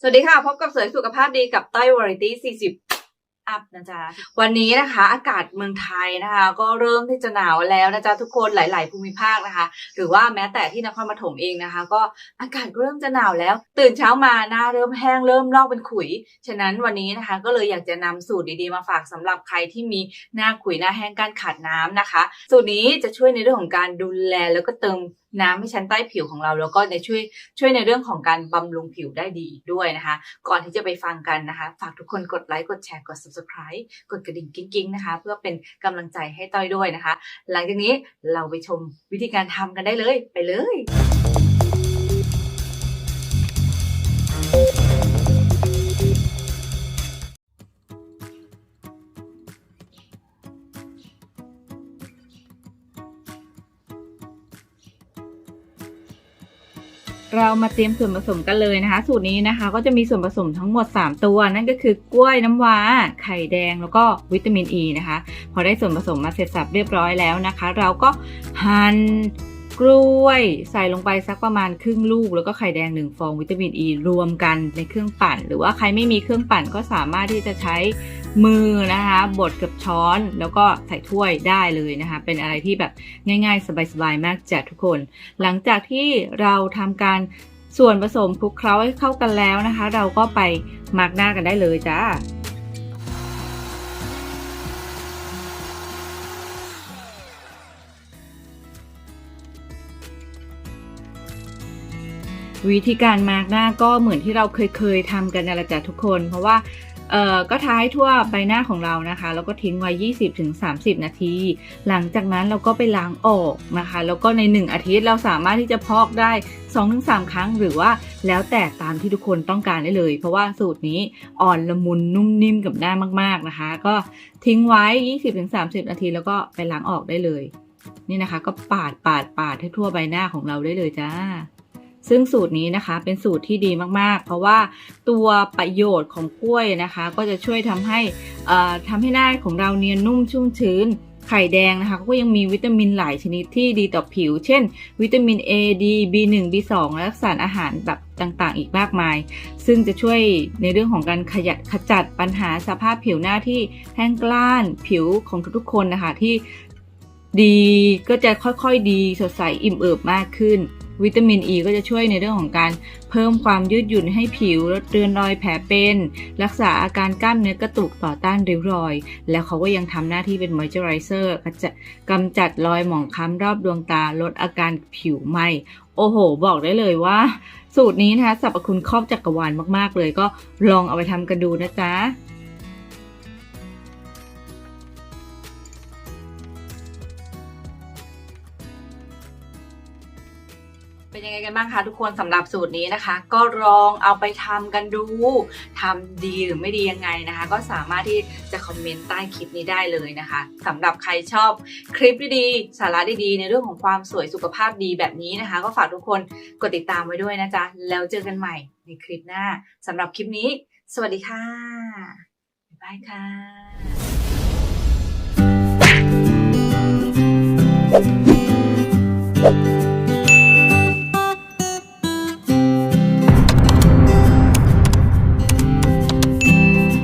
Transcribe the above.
สวัสดีค่ะ พบกับสวยสุขภาพดีกับไต้อยวาไรตี้40 อัพนะจ๊ะ วันนี้นะคะ อากาศเมืองไทยนะคะ ก็เริ่มที่จะหนาวแล้วนะจ๊ะ ทุกคนหลาย ๆ ภูมิภาคนะคะ หรือว่าแม้แต่ที่นครปฐมเองนะคะ ก็อากาศก็เริ่มจะหนาวแล้ว ตื่นเช้ามาหน้าเริ่มแห้งเริ่มลอกเป็นขุย ฉะนั้นวันนี้นะคะ ก็เลยอยากจะนำสูตรดีๆมาฝากสำหรับใครที่มีหน้าขุยหน้าแห้งการขาดน้ำนะคะ สูตรนี้จะช่วยในเรื่องของการดูแลแล้วก็เติมน้ำให้ชั้นใต้ผิวของเรา แล้วก็ในช่วยช่วยในเรื่องของการบำรุงผิวได้ดีอีกด้วยนะคะ ก่อนที่จะไปฟังกันนะคะ ฝากทุกคนกดไลค์กดแชร์กด subscribe กดกระดิ่งกิ๊งๆนะคะ เพื่อเป็นกำลังใจให้ต้อยด้วยนะคะ หลังจากนี้เราไปชมวิธีการทำกันได้เลยไปเลย เรามาเตรียมส่วนผสมกันเลยนะคะ สูตรนี้นะคะก็จะมีส่วนผสมทั้งหมด 3 ตัว นั่นก็คือกล้วยน้ำว้า ไข่แดงแล้วก็วิตามินอ e ีนะคะ พอได้ส่วนผสมมาเสร็จสับเรียบร้อยแล้วนะคะ เราก็หั่นกล้วยใส่ลงไปสักประมาณครึ่งลูก แล้วก็ไข่แดงหนึ่งฟองวิตามินอ e ีรวมกันในเครื่องปั่น หรือว่าใครไม่มีเครื่องปั่นก็สามารถที่จะใช้ มือนะคะบดกับช้อนแล้วก็ใส่ถ้วยได้เลยนะคะ เป็นอะไรที่แบบง่ายๆ สบายๆ มากจากทุกคน หลังจากที่เราทำการส่วนผสมคลุกเคล้าให้เข้ากันแล้วนะคะ เราก็ไปมาร์กหน้ากันได้เลยจ้า วิธีการมาร์กหน้าก็เหมือนที่เราเคยเคยทำกันนั่นแหละจ้ะทุกคน เพราะว่าเอ่อก็ทาให้ทั่วใบหน้าของเรานะคะ แล้วก็ทิ้งไว้ 20-30 นาที หลังจากนั้นเราก็ไปล้างออกนะคะ แล้วก็ใน 1 อาทิตย์เราสามารถที่จะพอกได้ 2-3 ครั้งหรือว่าแล้วแต่ตามที่ทุกคนต้องการได้เลย เพราะว่าสูตรนี้อ่อนละมุนนุ่มนิ่มกับหน้ามากๆนะคะ ก็ทิ้งไว้ 20-30 นาที แล้วก็ไปล้างออกได้เลย นี่นะคะ ก็ปาดปาดปาดให้ทั่วใบหน้าของเราได้เลยจ้า ซึ่งสูตรนี้นะคะเป็นสูตรที่ดีมากๆ เพราะว่าตัวประโยชน์ของกล้วยนะคะ ก็จะช่วยทำให้ทำให้หน้าของเราเนียนนุ่มชุ่มชื้นไข่แดงนะคะก็ยังมีวิตามินหลายชนิดที่ดีต่อผิว เช่น วิตามิน A D B1 B2 และสารอาหารแบบต่างๆ อีกมากมาย ซึ่งจะช่วยในเรื่องของการขยัดขจัดปัญหาสภาพผิวหน้าที่แห้งกล้านผิวของทุกๆคนนะคะที่ดีก็จะค่อยๆดีสดใสอิ่มเอิบมากขึ้น วิตามินอ e ีก็จะช่วยในเรื่องของการเพิ่มความยืดหยุ่นให้ผิวลดเรือนรอยแผลเป็น รักษาอาการกล้ามเนื้อกระตุกต่อต้านริ้วรอย แล้วเขาก็ยังทำหน้าที่เป็นมอยเจอไรเซอร์กำจัดรอยหมองคล้ำรอบดวงตาลดอาการผิวไหมโอ้โห บอกได้เลยว่า สูตรนี้นะคะสรรพคุณครอบจักรวาลมาก ๆ เลยก็ลองเอาไปทำกันดูนะจ๊ะ เป็นยังไงกันบ้างคะทุกคนสำหรับสูตรนี้นะคะ ก็ลองเอาไปทำกันดู ทำดีหรือไม่ดียังไงนะคะ ก็สามารถที่จะคอมเมนต์ใต้คลิปนี้ได้เลยนะคะ สำหรับใครชอบคลิปดีๆสาระดีๆ ในเรื่องของความสวยสุขภาพดีแบบนี้นะคะ ก็ฝากทุกคนกดติดตามไว้ด้วยนะจ๊ะแล้วเจอกันใหม่ในคลิปหน้า สำหรับคลิปนี้ สวัสดีค่ะบ๊ายบายค่ะ